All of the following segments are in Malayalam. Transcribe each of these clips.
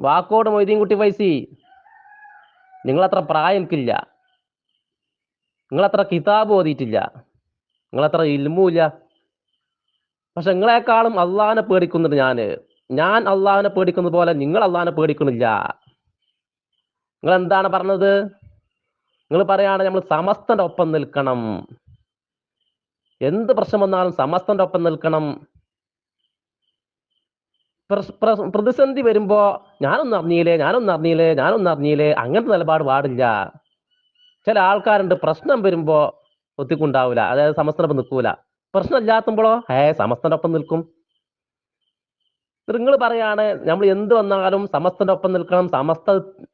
വാക്കോട് മൊയ്തീൻകുട്ടി വൈസി നിങ്ങളത്ര പ്രായം എനിക്കില്ല നിങ്ങളത്ര കിതാബ് ഓതിയിട്ടില്ല. നിങ്ങളത്ര ഇൽമുമില്ല പക്ഷെ നിങ്ങളെക്കാളും അള്ളാഹിനെ പേടിക്കുന്നുണ്ട് ഞാൻ ഞാൻ അള്ളാഹിനെ പേടിക്കുന്ന പോലെ നിങ്ങൾ അള്ളാഹിനെ പേടിക്കുന്നില്ല നിങ്ങൾ എന്താണ് പറഞ്ഞത്? നിങ്ങൾ പറയാണ് നമ്മൾ സമസ്തന്റെ ഒപ്പം നിൽക്കണം. എന്ത് പ്രശ്നം വന്നാലും സമസ്തന്റെ ഒപ്പം നിൽക്കണം. പ്രതിസന്ധി വരുമ്പോ ഞാനൊന്നും അറിഞ്ഞില്ലേ ഞാനൊന്നും അറിഞ്ഞില്ലേ ഞാനൊന്നും അറിഞ്ഞില്ലേ അങ്ങനത്തെ നിലപാട് പാടില്ല. ചില ആൾക്കാരുണ്ട് പ്രശ്നം വരുമ്പോ ഒത്തിക്കുണ്ടാവൂല അതായത് സമസ്തനൊപ്പം നിൽക്കൂല. പ്രശ്നം ഇല്ലാത്തുമ്പോഴോ ഏ സമസ്തനൊപ്പം നിൽക്കും. നിങ്ങൾ പറയാണ് നമ്മൾ എന്ത് വന്നാലും സമസ്തന്റെ ഒപ്പം നിൽക്കണം സമസ്ത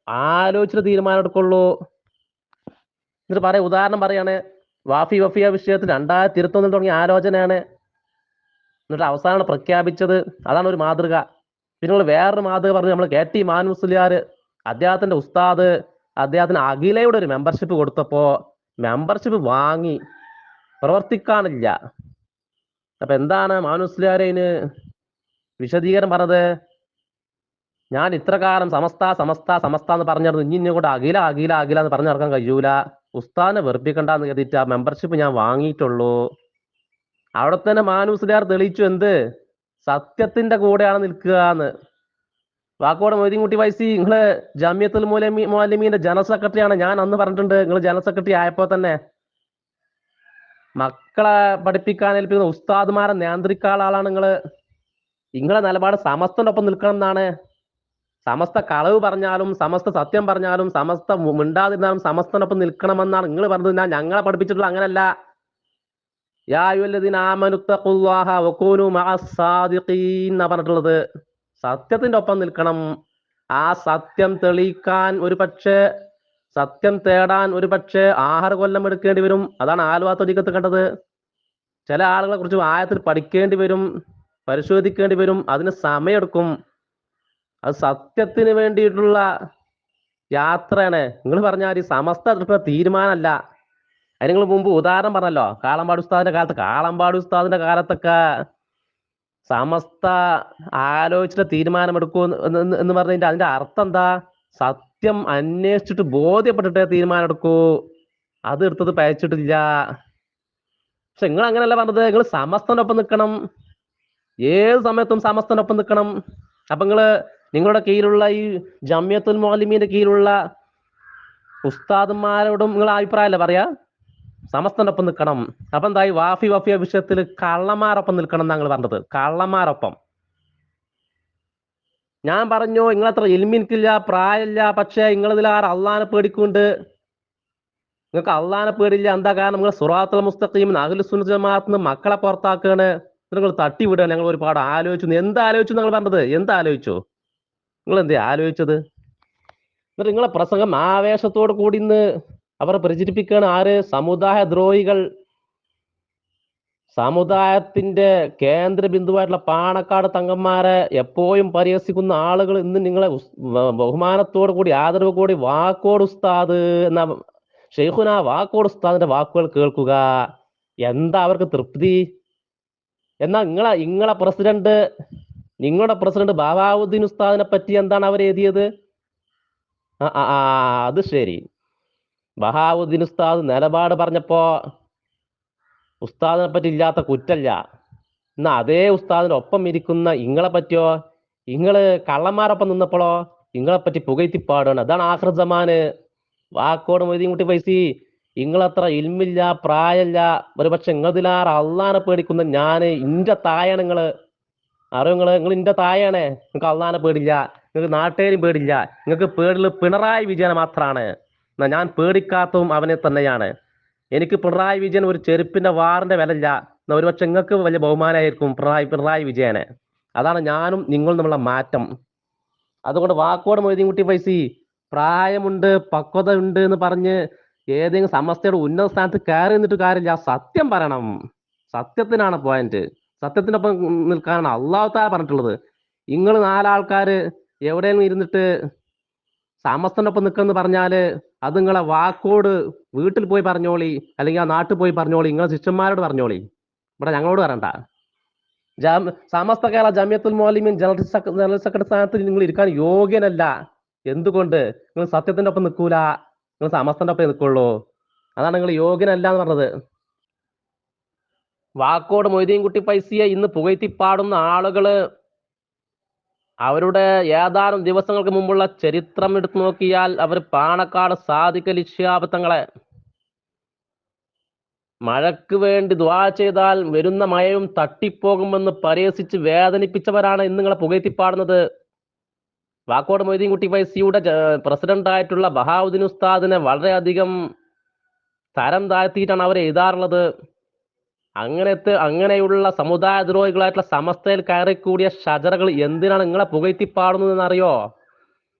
ആലോചിച്ചിട്ട് തീരുമാനം എടുക്കുള്ളൂ. എന്നിട്ട് പറയാം ഉദാഹരണം പറയാണ് വാഫി വഫിയ വിഷയത്തിൽ രണ്ടായിരത്തി ഇരുപത്തൊന്നിൽ തുടങ്ങിയ ആലോചനയാണ്. എന്നിട്ട് അവസാനം പ്രഖ്യാപിച്ചത് അതാണ് ഒരു മാതൃക. പിന്നെ നമ്മൾ വേറൊരു മാതൃക പറഞ്ഞു നമ്മൾ കെ ടി മാനുസ്ലിയാർ അദ്ദേഹത്തിന്റെ ഉസ്താദ് അദ്ദേഹത്തിന് അഖിലയുടെ ഒരു മെമ്പർഷിപ്പ് കൊടുത്തപ്പോ മെമ്പർഷിപ്പ് വാങ്ങി. പ്രവർത്തിക്കാനില്ല. അപ്പൊ എന്താണ് മാനുസ്ലിയാരതിന് വിശദീകരണം പറഞ്ഞത്? ഞാൻ ഇത്ര കാലം സമസ്ത സമസ്ത സമസ്ത എന്ന് പറഞ്ഞിരുന്നു. ഇനി ഇങ്ങോട്ട് അഖില അഖില അഖില എന്ന് പറഞ്ഞു നടക്കാൻ കഴിയൂല. ഉസ്താദിനെ വെറുപ്പിക്കണ്ടെന്ന് കരുതിയിട്ട് ആ മെമ്പർഷിപ്പ് ഞാൻ വാങ്ങിയിട്ടുള്ളൂ. അവിടെ തന്നെ മാനൂസിലാർ തെളിയിച്ചു എന്ത്? സത്യത്തിന്റെ കൂടെയാണ് നിൽക്കുക എന്ന്. വാക്കോട് മൊയ്തീൻകുട്ടി വൈസി നിങ്ങൾ ജമ്യത്തുൽ മൂലമി മോലമീന്റെ ജനറൽ സെക്രട്ടറിയാണ്. ഞാൻ അന്ന് പറഞ്ഞിട്ടുണ്ട് നിങ്ങൾ ജനറൽ സെക്രട്ടറി ആയപ്പോ തന്നെ മക്കളെ പഠിപ്പിക്കാൻ ഏൽപ്പിക്കുന്ന ഉസ്താദ്മാരെ നിയന്ത്രിക്കാനുള്ള ആളാണ് നിങ്ങൾ. നിങ്ങളെ നിലപാട് സമസ്തന്റെ ഒപ്പം നിൽക്കണം എന്നാണ്. സമസ്ത കളവ് പറഞ്ഞാലും സമസ്ത സത്യം പറഞ്ഞാലും സമസ്ത മിണ്ടാതിരുന്നാലും സമസ്തനൊപ്പം നിൽക്കണമെന്നാണ് നിങ്ങൾ പറഞ്ഞത്. ഞാൻ ഞങ്ങളെ പഠിപ്പിച്ചിട്ടുള്ള അങ്ങനല്ല. പറഞ്ഞിട്ടുള്ളത്. സത്യത്തിന്റെ ഒപ്പം നിൽക്കണം. ആ സത്യം തെളിയിക്കാൻ ഒരു പക്ഷേ സത്യം തേടാൻ ഒരു പക്ഷേ ആഹാര കൊല്ലം എടുക്കേണ്ടി വരും. അതാണ് ആലുവാത്തൊരിക്കത്ത് കണ്ടത്. ചില ആളുകളെ കുറിച്ച് ആയത്തിൽ പഠിക്കേണ്ടി വരും പരിശോധിക്കേണ്ടി വരും അതിന് സമയമെടുക്കും. അത് സത്യത്തിന് വേണ്ടിയിട്ടുള്ള യാത്രയാണ്. നിങ്ങൾ പറഞ്ഞാൽ ഈ സമസ്ത തീരുമാനമല്ല. അതിന് മുമ്പ് ഉദാഹരണം പറഞ്ഞല്ലോ. കാളമ്പാട് ഉസ്താദിന്റെ കാലത്ത് കാളമ്പാട് ഉസ്താദിന്റെ കാലത്തൊക്കെ സമസ്ത ആലോചിച്ചിട്ട് തീരുമാനമെടുക്കൂ എന്ന് പറഞ്ഞതിന്റെ അതിന്റെ അർത്ഥം എന്താ? സത്യം അന്വേഷിച്ചിട്ട് ബോധ്യപ്പെട്ടിട്ടേ തീരുമാനം എടുക്കൂ അത് എടുത്തത് പയച്ചിട്ടില്ല. പക്ഷെ നിങ്ങൾ അങ്ങനെയല്ല പറഞ്ഞത്. നിങ്ങൾ സമസ്തനൊപ്പം നിൽക്കണം. ഏത് സമയത്തും സമസ്തനൊപ്പം നിൽക്കണം. അപ്പൊ നിങ്ങൾ നിങ്ങളുടെ കീഴിലുള്ള ഈ ജമ്യത്തുൽ മോലിമീന്റെ കീഴിലുള്ള ഉസ്താദന്മാരോടും നിങ്ങൾ അഭിപ്രായമല്ല പറയാ? സമസ്തനൊപ്പം നിൽക്കണം. അപ്പൊ എന്തായി? വാഫി വഫിയ വിഷയത്തിൽ കള്ളന്മാരൊപ്പം നിൽക്കണം നിങ്ങൾ പറഞ്ഞത്. കള്ളന്മാരൊപ്പം. ഞാൻ പറഞ്ഞു നിങ്ങളത്ര എൽമിനിക്കില്ല പ്രായമില്ല പക്ഷേ ആർ അള്ളാനെ പേടിക്കുന്നുണ്ട്? നിങ്ങൾക്ക് അള്ളാനെ പേടില്ല എന്താ കാരണം? നിങ്ങൾ സുറാത്തുൽ മുസ്തഖീം അഖിലുസുന്ന ജമാഅത്ത് മക്കളെ പുറത്താക്കുകയാണ് നിങ്ങൾ തട്ടിവിടുക ഞങ്ങൾ ഒരുപാട് ആലോചിച്ചു. എന്ത് ആലോചിച്ചു നിങ്ങൾ പറഞ്ഞത്? എന്ത് ആലോചിച്ചു? നിങ്ങൾ എന്തേ ആലോചിച്ചത്? എന്നിട്ട് നിങ്ങളെ പ്രസംഗം ആവേശത്തോട് കൂടി ഇന്ന് അവർ പ്രചരിപ്പിക്കുകയാണ് ആര്? സമുദായ ദ്രോഹികൾ സമുദായത്തിന്റെ കേന്ദ്ര ബിന്ദുവായിട്ടുള്ള പാണക്കാട് തങ്ങന്മാരെ എപ്പോഴും പരിഹസിക്കുന്ന ആളുകൾ ഇന്ന് നിങ്ങളെ ബഹുമാനത്തോടു കൂടി ആദരവ് കൂടി വാക്കോട് ഉസ്താദ് എന്ന ഷെയ്ഖുന വാക്കോട് ഉസ്താദിന്റെ വാക്കുകൾ കേൾക്കുക. എന്താ അവർക്ക് തൃപ്തി? എന്നാ നിങ്ങളെ നിങ്ങളെ പ്രസിഡന്റ് നിങ്ങളുടെ പ്രസിഡന്റ് ബാബാവുദ്ദീൻ ഉസ്താദിനെ പറ്റി എന്താണ് അവർ എഴുതിയത്? ആ അത് ശരി. ബഹാവുദ്ദീൻ ഉസ്താദ് നിലപാട് പറഞ്ഞപ്പോ ഉസ്താദിനെ പറ്റി ഇല്ലാത്ത കുറ്റല്ല. എന്നാ അതേ ഉസ്താദിന്റെ ഒപ്പം ഇരിക്കുന്ന ഇങ്ങളെ പറ്റിയോ? ഇങ്ങൾ കള്ളന്മാരൊപ്പം നിന്നപ്പോഴോ ഇങ്ങളെ പറ്റി പുകഴ്ത്തി പാടുകയാണ് അതാണ് ആഹ്റ ജമാന് വാക്കോട് മൊയ്തീൻകുട്ടി പൈസി. ഇങ്ങളത്ര ഇൽമില്ല പ്രായമില്ല ഒരുപക്ഷെ ഇങ്ങതിലാർ അള്ളാനെ പേടിക്കുന്ന ഞാൻ ഇന്റെ തായാണ് നിങ്ങൾ അറിയോ നിങ്ങൾ നിങ്ങൾ ഇന്റെ തായാണേ. നിങ്ങൾക്ക് അള്ളാനെ പേടില്ല. നിങ്ങൾക്ക് നാട്ടുകാരും പേടില്ല. നിങ്ങൾക്ക് പേടിൽ പിണറായി വിജയനെ എന്നാ ഞാൻ പേടിക്കാത്തതും അവനെ തന്നെയാണ്. എനിക്ക് പിണറായി വിജയൻ ഒരു ചെരുപ്പിന്റെ വാറിന്റെ വിലയില്ല ഒരുപക്ഷെ നിങ്ങൾക്ക് വലിയ ബഹുമാനമായിരിക്കും പിണറായി പിണറായി വിജയനെ. അതാണ് ഞാനും നിങ്ങളും തമ്മിലുള്ള മാറ്റം. അതുകൊണ്ട് വാക്കോട് മൊയ്തീൻകുട്ടി പൈസി പ്രായമുണ്ട് പക്വത ഉണ്ട് എന്ന് പറഞ്ഞ് ഏതെങ്കിലും സമസ്തയുടെ ഉന്നത സ്ഥാനത്ത് കയറി നിന്നിട്ട് കാര്യമില്ല. സത്യം പറയണം. സത്യത്തിനാണ് പോയിന്റ് സത്യത്തിനൊപ്പം നിൽക്കാനാണ് അള്ളാഹുത്താല പറഞ്ഞിട്ടുള്ളത്. നിങ്ങൾ നാലാൾക്കാര് എവിടെയെങ്കിലും ഇരുന്നിട്ട് സമസ്തനൊപ്പം നിൽക്കെന്ന് പറഞ്ഞാൽ അത് നിങ്ങളെ വാക്കോട് വീട്ടിൽ പോയി പറഞ്ഞോളി അല്ലെങ്കിൽ ആ നാട്ടിൽ പോയി പറഞ്ഞോളി നിങ്ങളെ ശിഷ്യന്മാരോട് പറഞ്ഞോളി. ഇവിടെ ഞങ്ങളോട് പറയണ്ട ജാം സമസ്ത കേരള ജമിയത്തുൽ മോലിമീൻ ജനറൽ ജനറൽ സെക്രട്ടറി സ്ഥാനത്ത് നിങ്ങൾ ഇരിക്കാൻ യോഗ്യനല്ല. എന്തുകൊണ്ട്? നിങ്ങൾ സത്യത്തിന്റെ ഒപ്പം നിൽക്കൂല. നിങ്ങൾ സമസ്തന്റെ ഒപ്പം നിൽക്കുള്ളൂ. അതാണ് നിങ്ങൾ യോഗ്യനല്ല എന്ന് പറഞ്ഞത്. വാക്കോട് മൊയ്തീൻകുട്ടി പൈസയെ ഇന്ന് പുകഴ്ത്തിപ്പാടുന്ന ആളുകൾ അവരുടെ ഏതാനും ദിവസങ്ങൾക്ക് മുമ്പുള്ള ചരിത്രം എടുത്തു നോക്കിയാൽ അവർ പാണക്കാട് സാധിക ലിഷ്യാബത്തങ്ങളെ മഴയ്ക്ക് വേണ്ടി ദ്വാ ചെയ്താൽ വരുന്ന മഴയും തട്ടിപ്പോകുമെന്ന് പരിഹസിച്ച് വേദനിപ്പിച്ചവരാണ് ഇന്ന് നിങ്ങളെ പുകഴ്ത്തിപ്പാടുന്നത്. വാക്കോട് മൊയ്തീൻകുട്ടി വൈസിയുടെ പ്രസിഡന്റ് ആയിട്ടുള്ള ബഹാവുദ്ദീൻ ഉസ്താദിനെ വളരെയധികം തരം താഴ്ത്തിയിട്ടാണ് അവർ എഴുതാറുള്ളത്. അങ്ങനത്തെ അങ്ങനെയുള്ള സമുദായ ദ്രോഹികളായിട്ടുള്ള സമസ്തയിൽ കയറിക്കൂടിയ ഷജറകൾ എന്തിനാണ് നിങ്ങളെ പുകഴ്ത്തിപ്പാടുന്നത് അറിയോ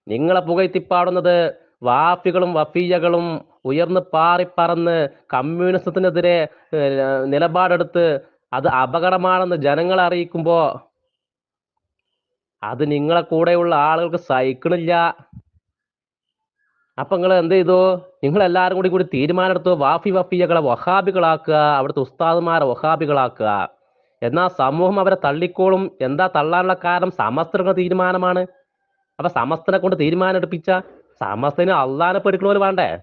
നിങ്ങളെ പുകഴ്ത്തിപ്പാടുന്നത് വാഫികളും വഫീയകളും ഉയർന്ന് പാറിപ്പറന്ന് കമ്മ്യൂണിസത്തിനെതിരെ നിലപാടെടുത്ത് അത് അപകടമാണെന്ന് ജനങ്ങളെ അറിയിക്കുമ്പോ അത് നിങ്ങളെ കൂടെയുള്ള ആളുകൾക്ക് സഹിക്കണില്ല അപ്പൊ നിങ്ങൾ എന്ത് ചെയ്തു? നിങ്ങൾ എല്ലാവരും കൂടി കൂടി തീരുമാനമെടുത്ത് വാഫി വഫിയകളെ വഹാബികളാക്കുക അവിടുത്തെ ഉസ്താദുമാരെ വഹാബികളാക്കുക. എന്നാൽ സമൂഹം അവരെ തള്ളിക്കോളും. എന്താ തള്ളാനുള്ള കാരണം? സമസ്തരുടെ തീരുമാനമാണ്. അപ്പൊ സമസ്തനെ കൊണ്ട് തീരുമാനം എടുപ്പിച്ച സമസ്തന് അള്ളാനെ പേടിക്കണ വേണ്ടേ?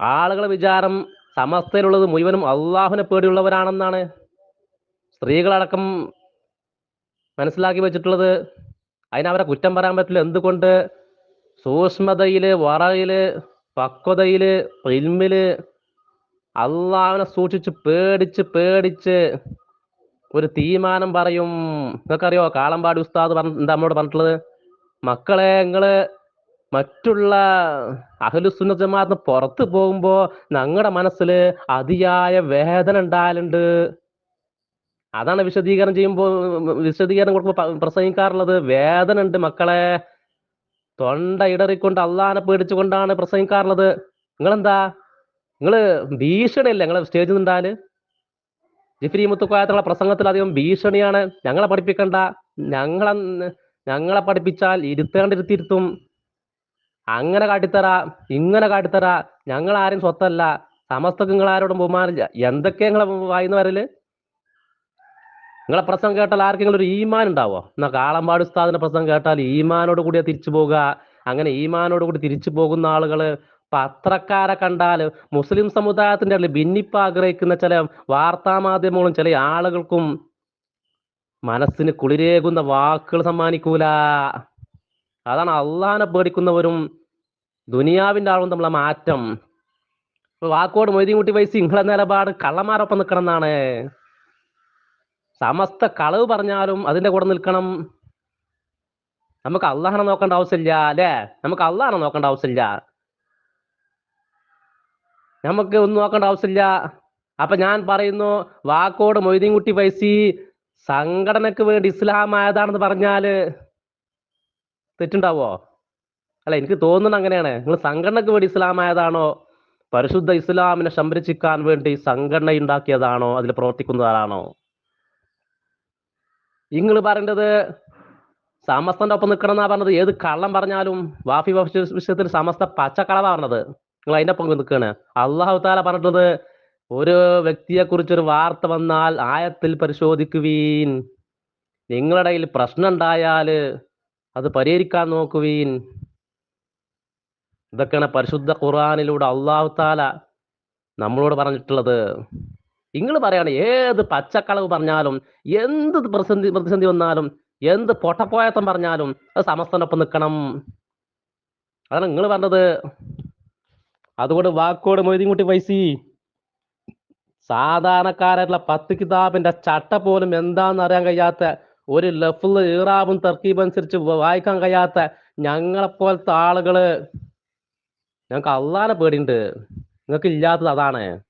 ആളുകളെ വിചാരം സമസ്തയിലുള്ളത് മുഴുവനും അള്ളാഹുനെ പേടിയുള്ളവരാണെന്നാണ്. സ്ത്രീകളടക്കം മനസ്സിലാക്കി വെച്ചിട്ടുള്ളത്. അതിനവരെ കുറ്റം പറയാൻ പറ്റില്ല. എന്തുകൊണ്ട്? സൂക്ഷ്മതയിൽ വറയിൽ പക്വതയിൽ ഇൽമിൽ അള്ളാഹുവിനെ സൂക്ഷിച്ച് പേടിച്ച് പേടിച്ച് ഒരു തീരുമാനം പറയും. നിങ്ങൾക്കറിയോ കാളമ്പാടി ഉസ്താദ് പറഞ്ഞ എന്താ നമ്മളോട് പറഞ്ഞിട്ടുള്ളത്? മക്കളെ നിങ്ങൾ മറ്റുള്ള അഹലുസുന്ന ജമാഅത്തിന് പുറത്ത് പോകുമ്പോ ഞങ്ങളുടെ മനസ്സിൽ അതിയായ വേദന ഉണ്ടാകലുണ്ട്. അതാണ് വിശദീകരണം ചെയ്യുമ്പോൾ വിശദീകരണം കൊടുക്കുമ്പോൾ പ- പ്രസംഗിക്കാറുള്ളത്. വേദന ഉണ്ട് മക്കളെ. തൊണ്ട ഇടറിക്കൊണ്ട് അള്ളാനെ പേടിച്ചുകൊണ്ടാണ് പ്രസംഗിക്കാറുള്ളത് നിങ്ങളെന്താ? നിങ്ങൾ ഭീഷണിയല്ലേ നിങ്ങളെ സ്റ്റേജിൽ നിന്നാൽ ജിഫ്രി മുത്തുക്കോയത്തുള്ള പ്രസംഗത്തിൽ അധികം ഭീഷണിയാണ്. ഞങ്ങളെ പഠിപ്പിക്കണ്ട. ഞങ്ങളെ ഞങ്ങളെ പഠിപ്പിച്ചാൽ ഇരുത്തേണ്ടിരുത്തിരുത്തും അങ്ങനെ കാട്ടിത്തര ഇങ്ങനെ കാട്ടിത്തര. ഞങ്ങൾ ആരും സ്വത്തല്ല. സമസ്തക്ക് നിങ്ങൾ ആരോടും ബഹുമാനില്ല എന്തൊക്കെ നിങ്ങളെ വായിന്ന് വരൽ? നിങ്ങളെ പ്രസംഗം കേട്ടാൽ ആർക്കെങ്കിലും ഒരു ഈമാൻ ഉണ്ടാവോ? എന്നാ കാളമ്പാട് ഉസ്താദിന്റെ പ്രസംഗം കേട്ടാൽ ഈമാനോട് കൂടിയാ തിരിച്ചു പോകുക അങ്ങനെ ഈമാനോട് കൂടി തിരിച്ചു പോകുന്ന ആളുകൾ പത്രക്കാരെ കണ്ടാൽ മുസ്ലിം സമുദായത്തിന്റെ ഇടയിൽ ഭിന്നിപ്പ് ആഗ്രഹിക്കുന്ന ചില വാർത്താ മാധ്യമങ്ങളും ചില ആളുകൾക്കും മനസ്സിന് കുളിരേകുന്ന വാക്കുകൾ സമ്മാനിക്കൂല. അതാണ് അള്ളഹാനെ പേടിക്കുന്നവരും ദുനിയാവിന്റെ ആളും തമ്മിലുള്ള മാറ്റം. വാക്കോട് മൊയ്തീൻകുട്ടി വൈസി നിങ്ങളെ നിലപാട് കള്ളന്മാരൊപ്പം നിൽക്കണം എന്നാണ് സമസ്ത കളവ് പറഞ്ഞാലും അതിന്റെ കൂടെ നിൽക്കണം. നമുക്ക് അള്ളാഹനെ നോക്കേണ്ട ആവശ്യമില്ല അല്ലേ? നമുക്ക് അള്ളാഹനെ നോക്കേണ്ട ആവശ്യമില്ല. നമുക്ക് ഒന്നും നോക്കേണ്ട ആവശ്യമില്ല. അപ്പൊ ഞാൻ പറയുന്നു വാക്കോട് മൊയ്തീൻകുട്ടി വൈസി സംഘടനക്ക് വേണ്ടി ഇസ്ലാം ആയതാണെന്ന് പറഞ്ഞാൽ തെറ്റുണ്ടാവോ? അല്ല എനിക്ക് തോന്നുന്നത് അങ്ങനെയാണ്. നിങ്ങൾ സംഘടനക്ക് വേണ്ടി ഇസ്ലാം ആയതാണോ? പരിശുദ്ധ ഇസ്ലാമിനെ സംരക്ഷിക്കാൻ വേണ്ടി സംഘടന ഉണ്ടാക്കിയതാണോ അതിൽ പ്രവർത്തിക്കുന്നതാണോ? നിങ്ങൾ പറയേണ്ടത് സമസ്തന്റെ ഒപ്പം നിൽക്കണം എന്നാ പറഞ്ഞത്. ഏത് കള്ളം പറഞ്ഞാലും വാഫി വിഷയത്തിൽ സമസ്ത പച്ചക്കളവാ പറഞ്ഞത്. നിങ്ങൾ അതിന്റെ ഒപ്പം നിൽക്കുകയാണ് അള്ളാഹു താല പറഞ്ഞത് ഒരു വ്യക്തിയെ കുറിച്ചൊരു വാർത്ത വന്നാൽ ആയത്തിൽ പരിശോധിക്കുവീൻ. നിങ്ങളുടെ കയ്യിൽ പ്രശ്നം ഉണ്ടായാൽ അത് പരിഹരിക്കാൻ നോക്കുവീൻ. ഇതൊക്കെയാണ് പരിശുദ്ധ ഖുർആാനിലൂടെ അള്ളാഹു താല നമ്മളോട് പറഞ്ഞിട്ടുള്ളത്. നിങ്ങൾ പറയാണ് ഏത് പച്ചക്കളവ് പറഞ്ഞാലും എന്ത് പ്രതിസന്ധി പ്രതിസന്ധി വന്നാലും എന്ത് പൊട്ടപ്പോയത്തം പറഞ്ഞാലും അത് സമസ്തനൊപ്പം നിൽക്കണം അതാണ് നിങ്ങൾ പറഞ്ഞത്. അതുകൊണ്ട് വാക്കോട് മൊയ്തീൻകുട്ടി പൈസ സാധാരണക്കാരായിട്ടുള്ള പത്ത് കിതാബിന്റെ ചട്ട പോലും എന്താണെന്ന് അറിയാൻ കഴിയാത്ത ഒരു ലഫ്ല് ഈറാബും തർക്കീബും അനുസരിച്ച് വായിക്കാൻ കഴിയാത്ത ഞങ്ങളെപ്പോലത്തെ ആളുകൾ ഞങ്ങൾക്ക് അള്ളാനെ പേടിയുണ്ട്. നിങ്ങൾക്ക് ഇല്ലാത്തത് അതാണ്.